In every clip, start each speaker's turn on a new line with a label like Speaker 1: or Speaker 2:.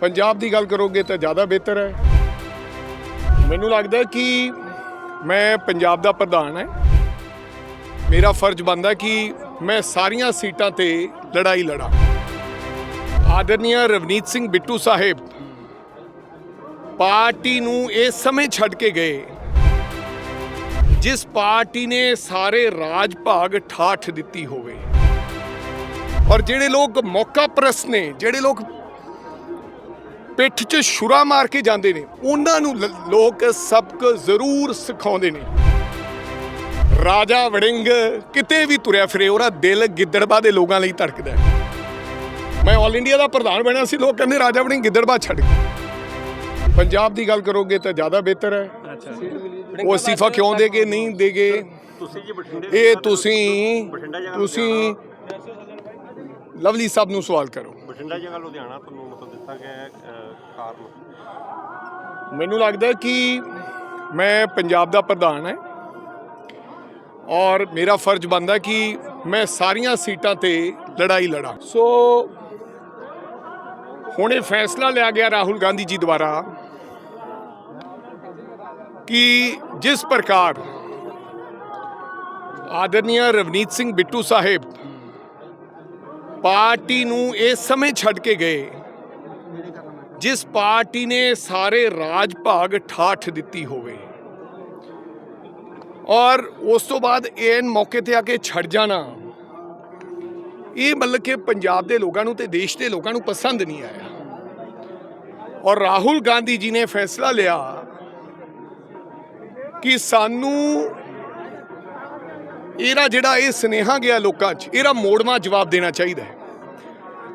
Speaker 1: ਪੰਜਾਬ ਦੀ ਗੱਲ ਕਰੋਗੇ ਤਾਂ ਜ਼ਿਆਦਾ ਬਿਹਤਰ ਹੈ। ਮੈਨੂੰ ਲੱਗਦਾ ਕਿ ਮੈਂ ਪੰਜਾਬ ਦਾ ਪ੍ਰਧਾਨ ਹੈ। ਮੇਰਾ ਫਰਜ਼ ਬਣਦਾ ਕਿ ਮੈਂ ਸਾਰੀਆਂ ਸੀਟਾਂ ਤੇ ਲੜਾਈ ਲੜਾਂ। ਆਦਰਨੀय ਰਵਨੀਤ ਸਿੰਘ ਬਿੱਟੂ ਸਾਹਿਬ ਪਾਰਟੀ ਨੂੰ ਇਸ ਸਮੇਂ ਛੱਡ ਕੇ ਗਏ। ਜਿਸ ਪਾਰਟੀ ਨੇ ਸਾਰੇ ਰਾਜ ਭਾਗ ਠਾਠ ਦਿੱਤੀ ਹੋਵੇ। ਔਰ ਜਿਹੜੇ ਲੋਕ ਮੌਕਾ ਪ੍ਰਸਤ ਨੇ, ਜਿਹੜੇ ਲੋਕ ਪਿੱਠ 'ਚ ਛੁਰਾ ਮਾਰ ਕੇ ਜਾਂਦੇ ਨੇ। ਉਹਨਾਂ ਨੂੰ ਲ- ਲੋਕ ਸਬਕ ਜ਼ਰੂਰ ਸਿਖਾਉਂਦੇ ਨੇ। ਰਾਜਾ ਵੜਿੰਗ ਕਿਤੇ ਵੀ ਤੁਰਿਆ ਫਿਰੇ ਉਹਦਾ ਦਿਲ ਗਿੱਦੜਬਾ ਦੇ ਲੋਕਾਂ ਲਈ ਧੜਕਦਾ ਹੈ। ਮੈਂ ਆਲ ਇੰਡੀਆ ਦਾ ਪ੍ਰਧਾਨ ਬਣਿਆ ਸੀ ਲੋਕ ਕਹਿੰਦੇ ਰਾਜਾ ਵੜਿੰਗ ਗਿੱਦੜਬਾ ਛੱਡ ਗਿਆ ਪੰਜਾਬ ਦੀ ਗੱਲ ਕਰੋਗੇ ਤਾਂ ਜ਼ਿਆਦਾ ਬਿਹਤਰ ਹੈ। ਉਹ ਅਸਤੀਫਾ ਕਿਉਂ ਦੇਗੇ ਨਹੀਂ ਦੇਗੇ?
Speaker 2: ਤੁਸੀਂ ਜੀ ਬਠਿੰਡੇ
Speaker 1: ਇਹ ਤੁਸੀਂ ਤੁਸੀਂ ਲਵਲੀ ਸਾਹਿਬ ਨੂੰ ਸਵਾਲ ਕਰੋ।
Speaker 2: ਬਠਿੰਡਾ ਜਗ੍ਹਾ ਲੁਧਿਆਣਾ ਤੁਹਾਨੂੰ ਮਤਲਬ ਦਿੱਤਾ ਗਿਆ ਹੈ, ਅਹ, ਕਾਰਨ?
Speaker 1: ਮੈਨੂੰ ਲੱਗਦਾ ਕਿ ਮੈਂ ਪੰਜਾਬ ਦਾ ਪ੍ਰਧਾਨ ਹੈ ਔਰ ਮੇਰਾ ਫਰਜ਼ ਬਣਦਾ ਕਿ ਮੈਂ ਸਾਰੀਆਂ ਸੀਟਾਂ ਤੇ ਲੜਾਈ ਲੜਾਂ। ਸੋ ਹੁਣ ਇਹ ਫੈਸਲਾ ਲਿਆ ਗਿਆ ਰਾਹੁਲ ਗਾਂਧੀ ਜੀ ਦੁਆਰਾ ਕਿ ਜਿਸ ਪ੍ਰਕਾਰ ਆਦਰਨੀय ਰਵਨੀਤ ਸਿੰਘ ਬਿੱਟੂ ਸਾਹਿਬ ਪਾਰਟੀ ਨੂੰ ਇਸ ਸਮੇਂ ਛੱਡ ਕੇ ਗਏ। ਜਿਸ ਪਾਰਟੀ ਨੇ ਸਾਰੇ ਰਾਜ ਭਾਗ ਠਾਠ ਦਿੱਤੀ ਹੋਵੇ। ਔਰ ਉਸ ਤੋਂ ਬਾਅਦ ਇਹ ਮੌਕੇ ਤੇ ਆ ਕੇ ਛੱਡ ਜਾਣਾ। ਇਹ ਮਤਲਬ ਕਿ ਪੰਜਾਬ ਦੇ ਲੋਕਾਂ ਨੂੰ ਤੇ ਦੇਸ਼ ਦੇ ਲੋਕਾਂ ਨੂੰ ਪਸੰਦ ਨਹੀਂ ਆਇਆ। ਔਰ ਰਾਹੁਲ ਗਾਂਧੀ ਜੀ ਨੇ ਫੈਸਲਾ ਲਿਆ ਕਿ ਸਾਨੂੰ ਇਹਦਾ ਜਿਹੜਾ ਇਹ ਸਨੇਹਾ ਗਿਆ ਲੋਕਾਂ 'ਚ, ਇਹਦਾ ਮੋੜਵਾ ਜਵਾਬ ਦੇਣਾ ਚਾਹੀਦਾ ਹੈ।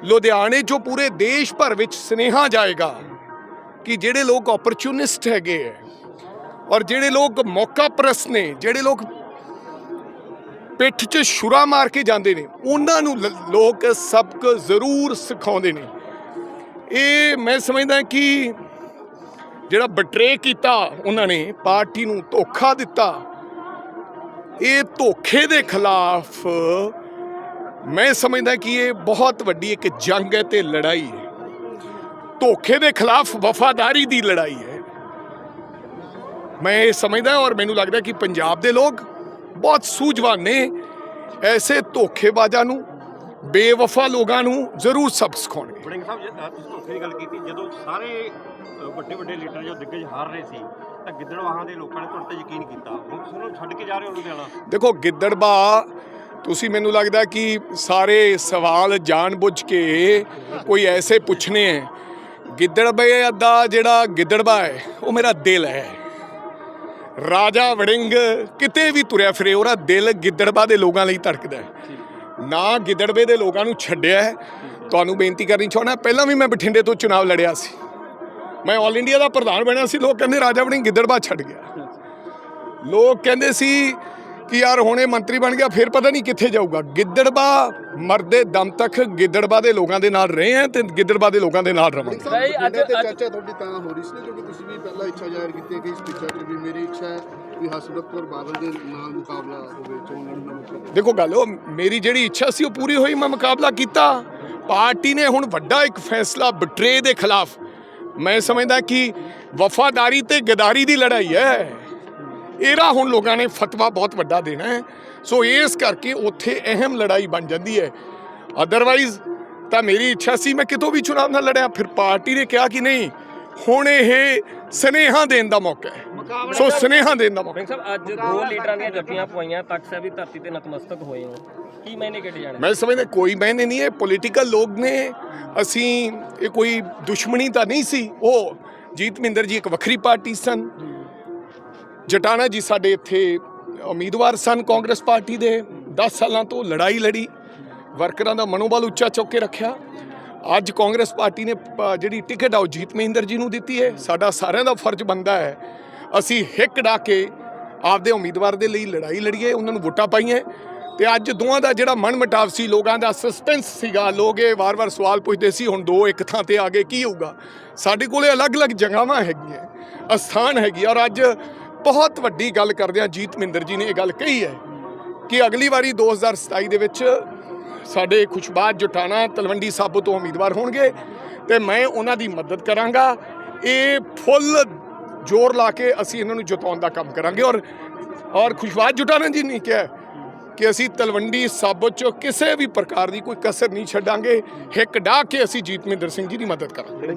Speaker 1: ਲੁਧਿਆਣੇ 'ਚੋਂ ਪੂਰੇ ਦੇਸ਼ ਭਰ ਵਿੱਚ ਸਨੇਹਾ ਜਾਏਗਾ ਕਿ ਜਿਹੜੇ ਲੋਕ ਓਪਰਚੁਨਿਸਟ ਹੈਗੇ ਹੈ ਔਰ ਜਿਹੜੇ ਲੋਕ ਮੌਕਾ ਪ੍ਰਸਤ ਨੇ, ਜਿਹੜੇ ਲੋਕ ਪਿੱਠ 'ਚ ਛੁਰਾ ਮਾਰ ਕੇ ਜਾਂਦੇ ਨੇ, ਉਹਨਾਂ ਨੂੰ ਲ- ਲੋਕ ਸਬਕ ਜ਼ਰੂਰ ਸਿਖਾਉਂਦੇ ਨੇ। ਇਹ ਮੈਂ ਸਮਝਦਾ ਕਿ ਜਿਹੜਾ ਬਟਰੇ ਕੀਤਾ ਉਹਨਾਂ ਨੇ, ਪਾਰਟੀ ਨੂੰ ਧੋਖਾ ਦਿੱਤਾ ਇਹ ਧੋਖੇ ਦੇ ਖਿਲਾਫ ਮੈਂ ਸਮਝਦਾ ਕਿ ਇਹ ਬਹੁਤ ਵੱਡੀ ਇੱਕ ਜੰਗ ਹੈ ਤੇ ਲੜਾਈ ਹੈ। ਧੋਖੇ ਦੇ ਖਿਲਾਫ ਵਫਾਦਾਰੀ ਦੀ ਲੜਾਈ ਹੈ। ਮੈਂ ਇਹ ਸਮਝਦਾ ਔਰ ਮੈਨੂੰ ਲੱਗਦਾ ਕਿ ਪੰਜਾਬ ਦੇ ਲੋਕ ਬਹੁਤ ਸੂਝਵਾਨ ਨੇ। ਐਸੇ ਧੋਖੇਬਾਜ਼ਾਂ ਨੂੰ, ਬੇਵਫਾ ਲੋਕਾਂ ਨੂੰ ਜ਼ਰੂਰ ਸਬਕ ਸਿਖਾਉਣਗੇ।
Speaker 2: ਵੜਿੰਗ ਸਾਹਿਬ ਧੋਖੇ ਦੀ ਗੱਲ ਕੀਤੀ, ਜਦੋਂ ਸਾਰੇ ਵੱਡੇ ਵੱਡੇ ਲੀਡਰ ਜੋ ਦਿੱਗਜ ਹਾਰ ਰਹੇ ਸੀ ਤਾਂ ਗਿੱਦੜਵਾਹਾਂ ਦੇ ਲੋਕਾਂ ਨੇ ਤੁਹਾਡੇ ਤੇ ਯਕੀਨ ਕੀਤਾ। ਹੁਣ ਤੁਸੀਂ ਉਹਨੂੰ ਛੱਡ ਕੇ ਜਾ ਰਹੇ ਹੋ ਲੁਧਿਆਣਾ?
Speaker 1: ਦੇਖੋ ਗਿੱਦੜਬਾ ਤੁਸੀਂ ਮੈਨੂੰ ਲੱਗਦਾ ਕਿ ਸਾਰੇ ਸਵਾਲ ਜਾਣਬੁੱਝ ਕੇ ਕੋਈ ਐਸੇ ਪੁੱਛਣੇ ਹੈ ਗਿੱਦੜਬੇ ਦਾ ਜਿਹੜਾ ਗਿੱਦੜਬਾ ਹੈ ਉਹ ਮੇਰਾ ਦਿਲ ਹੈ ਰਾਜਾ ਵੜਿੰਗ ਕਿਤੇ ਵੀ ਤੁਰਿਆ ਫਿਰੇ ਉਹਦਾ ਦਿਲ ਗਿੱਦੜਬਾ ਦੇ ਲੋਕਾਂ ਲਈ ਧੜਕਦਾ ਹੈ ਨਾ ਗਿੱਦੜਬੇ ਦੇ ਲੋਕਾਂ ਨੂੰ ਛੱਡਿਆ ਤੁਹਾਨੂੰ ਬੇਨਤੀ ਕਰਨੀ ਚਾਹੁੰਦਾ ਪਹਿਲਾਂ ਵੀ ਮੈਂ ਬਠਿੰਡੇ ਤੋਂ ਚੁਣਾਵ ਲੜਿਆ ਸੀ। ਮੈਂ ਆਲ ਇੰਡੀਆ ਦਾ ਪ੍ਰਧਾਨ ਬਣਿਆ ਸੀ ਲੋਕ ਕਹਿੰਦੇ ਰਾਜਾ ਵੜਿੰਗ ਗਿੱਦੜਬਾ ਛੱਡ ਗਿਆ। ਲੋਕ ਕਹਿੰਦੇ ਸੀ ਕਿ ਯਾਰ ਹੁਣੇ ਮੰਤਰੀ ਬਣ ਗਿਆ ਫਿਰ ਪਤਾ ਨਹੀਂ ਕਿੱਥੇ ਜਾਊਗਾ। ਗਿੱਦੜਬਾ ਮਰਦੇ ਦਮ ਤੱਕ ਗਿੱਦੜਬਾ ਦੇ ਲੋਕਾਂ ਦੇ ਨਾਲ ਰਹੇ ਆ ਤੇ ਗਿੱਦੜਬਾ ਦੇ ਲੋਕਾਂ ਦੇ ਨਾਲ ਰਵਾਂਗੇ।
Speaker 3: ਭਾਈ ਅੱਜ-
Speaker 4: ਚਰਚਾ ਤੁਹਾਡੀ ਤਾਂ ਹੋ ਰਹੀ ਸੀ ਕਿਉਂਕਿ ਤੁਸੀਂ ਵੀ ਪਹਿਲਾਂ ਇੱਛਾ ਜ਼ਾਹਿਰ ਕੀਤੀ ਹੈ ਕਿ ਇਸ ਪਿੱਛਾ ਚ ਵੀ ਮੇਰੀ ਇੱਛਾ ਹੈ ਵੀ ਹਸਰਤ ਕੌਰ ਬਾਦਲ ਦੇ ਨਾਲ ਮੁਕਾਬਲਾ ਹੋਵੇ ਚੋਣ ਲੜਨ ਦਾ
Speaker 1: ਦੇਖੋ ਗੱਲ ਉਹ ਮੇਰੀ ਜਿਹੜੀ ਇੱਛਾ ਸੀ ਉਹ ਪੂਰੀ ਹੋਈ ਮੈਂ ਮੁਕਾਬਲਾ ਕੀਤਾ। ਪਾਰਟੀ ਨੇ ਹੁਣ ਵੱਡਾ ਇੱਕ ਫੈਸਲਾ ਬਟਰੇ ਦੇ ਖਿਲਾਫ ਮੈਂ ਸਮਝਦਾ ਕਿ ਵਫਾਦਾਰੀ ਤੇ ਗਦਾਰੀ ਦੀ ਲੜਾਈ ਹੈ। ਇਹਦਾ ਹੁਣ ਲੋਕਾਂ ਨੇ ਫਤਵਾ ਬਹੁਤ ਵੱਡਾ ਦੇਣਾ ਹੈ। ਸੋ ਇਸ ਕਰਕੇ ਉੱਥੇ ਅਹਿਮ ਲੜਾਈ ਬਣ ਜਾਂਦੀ ਹੈ। ਅਦਰਵਾਈਜ਼ ਤਾਂ ਮੇਰੀ ਇੱਛਾ ਸੀ ਮੈਂ ਕਿਤੋਂ ਵੀ ਚੁਣਾਵ ਨਾਲ ਲੜਿਆ। ਫਿਰ ਪਾਰਟੀ ਨੇ ਕਿਹਾ ਕਿ ਨਹੀਂ, ਹੁਣ ਇਹ ਸਨੇਹਾ ਦੇਣ ਦਾ ਮੌਕਾ ਹੈ। ਸੋ ਸਨੇਹਾ ਦੇਣ ਦਾ ਮੌਕਾ।
Speaker 3: ਸਿੰਘ ਸਾਹਿਬ ਅੱਜ ਦੋ ਲੀਡਰਾਂ ਦੀਆਂ ਜੱਫੀਆਂ ਪਵਾਈਆਂ ਤਖਤ ਸਾਹਿਬ ਦੀ ਧਰਤੀ ਤੇ ਨਤਮਸਤਕ ਹੋਏ ਹੋ। ਕੀ ਮੈਨੇ ਕਿਹੜੇ ਜਾਣੇ?
Speaker 1: ਮੈਂ ਸਮਝਦਾ ਕੋਈ ਮੈਨੇ ਨਹੀਂ ਹੈ ਪੋਲੀਟੀਕਲ ਲੋਕ ਨੇ। ਅਸੀਂ ਇਹ ਕੋਈ ਦੁਸ਼ਮਣੀ ਤਾਂ ਨਹੀਂ ਸੀ। ਉਹ ਜੀਤ ਮਹਿੰਦਰ ਜੀ ਇੱਕ ਵੱਖਰੀ ਪਾਰਟੀ ਸਨ। ਜਟਾਣਾ ਜੀ ਸਾਡੇ ਇੱਥੇ ਉਮੀਦਵਾਰ ਸਨ ਕਾਂਗਰਸ ਪਾਰਟੀ ਦੇ। 10 ਸਾਲਾਂ ਤੋਂ ਲੜਾਈ ਲੜੀ। ਵਰਕਰਾਂ ਦਾ ਮਨੋਬਲ ਉੱਚਾ ਚੁੱਕ ਕੇ ਰੱਖਿਆ। ਅੱਜ ਕਾਂਗਰਸ ਪਾਰਟੀ ਨੇ ਜਿਹੜੀ ਟਿਕਟ ਆ ਉਹ ਜੀਤ ਮਹਿੰਦਰ ਜੀ ਨੂੰ ਦਿੱਤੀ ਹੈ। ਸਾਡਾ ਸਾਰਿਆਂ ਦਾ ਫਰਜ਼ ਬਣਦਾ ਹੈ ਅਸੀਂ ਹਿੱਕ ਡਾ ਕੇ ਆਪਦੇ ਉਮੀਦਵਾਰ ਦੇ ਲਈ ਲੜਾਈ ਲੜੀਏ, ਉਹਨਾਂ ਨੂੰ ਵੋਟਾਂ ਪਾਈਏ ਤੇ ਅੱਜ ਦੋਵਾਂ ਦਾ ਜਿਹੜਾ ਮਨ ਮਟਾਵ ਸੀ, ਲੋਕਾਂ ਦਾ ਸਸਪੈਂਸ ਸੀਗਾ। ਲੋਕ ਇਹ ਵਾਰ-ਵਾਰ ਸਵਾਲ ਪੁੱਛਦੇ ਸੀ, ਹੁਣ ਦੋ ਇੱਕ ਥਾਂ ਤੇ ਆ ਗਏ, ਕੀ ਹੋਊਗਾ? ਸਾਡੇ ਕੋਲੇ ਅਲੱਗ-ਅਲੱਗ ਜਗ੍ਹਾਵਾਂ ਹੈਗੀਆਂ, ਅਸਥਾਨ ਹੈਗੀ ਔਰ ਅੱਜ ਬਹੁਤ ਵੱਡੀ ਗੱਲ ਕਰਦੇ ਆ ਜੀਤ ਮਹਿੰਦਰ ਜੀ ਨੇ ਇਹ ਗੱਲ ਕਹੀ ਹੈ ਕਿ ਅਗਲੀ ਵਾਰੀ 2027 ਦੇ ਵਿੱਚ ਸਾਡੇ ਖੁਸ਼ਬਾਦ ਜੁਟਾਣਾ ਤਲਵੰਡੀ ਸਾਬੋ ਤੋਂ ਉਮੀਦਵਾਰ ਹੋਣਗੇ ਤੇ ਮੈਂ ਉਹਨਾਂ ਦੀ ਮਦਦ ਕਰਾਂਗਾ। ਇਹ ਫੁੱਲ ਜ਼ੋਰ ਲਾ ਕੇ ਅਸੀਂ ਇਹਨਾਂ ਨੂੰ ਜਿਤਾਉਣ ਦਾ ਕੰਮ ਕਰਾਂਗੇ। ਔਰ ਔਰ ਖੁਸ਼ਵਾਸ ਜੁਟਾਣਾ ਜੀ ਨੇ ਕਿਹਾ ਕਿ ਅਸੀਂ ਤਲਵੰਡੀ ਸਾਬੋ ਚੋਂ ਕਿਸੇ ਵੀ ਪ੍ਰਕਾਰ ਦੀ ਕੋਈ ਕਸਰ ਨਹੀਂ ਛੱਡਾਂਗੇ। ਹਿੱਕ ਡਾਹ ਕੇ ਅਸੀਂ ਜੀਤ ਮਹਿੰਦਰ ਸਿੰਘ ਜੀ ਦੀ ਮਦਦ ਕਰਾਂਗੇ।